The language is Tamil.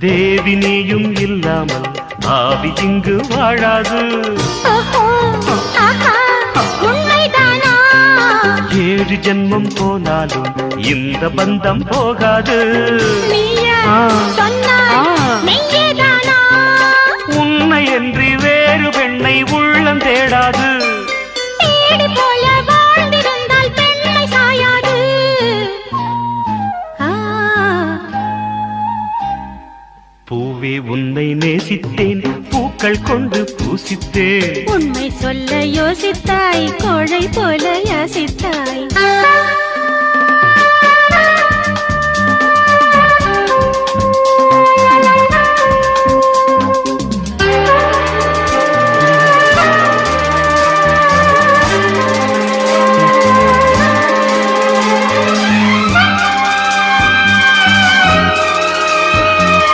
தேவி நீயும் இல்லாமல் ஆவி இங்கு வாழாது. ஏழு ஜென்மம் போனாலும் இந்த பந்தம் போகாது. உன்னை என்று வேறு பெண்ணை உள்ளம் தேடாது. பூவே உன்னை நேசித்தேன் பூக்கள் கொண்டு பூசித்தேன். உண்மை சொல்ல யோசித்தாய் கோழை போல யாசித்தாய்.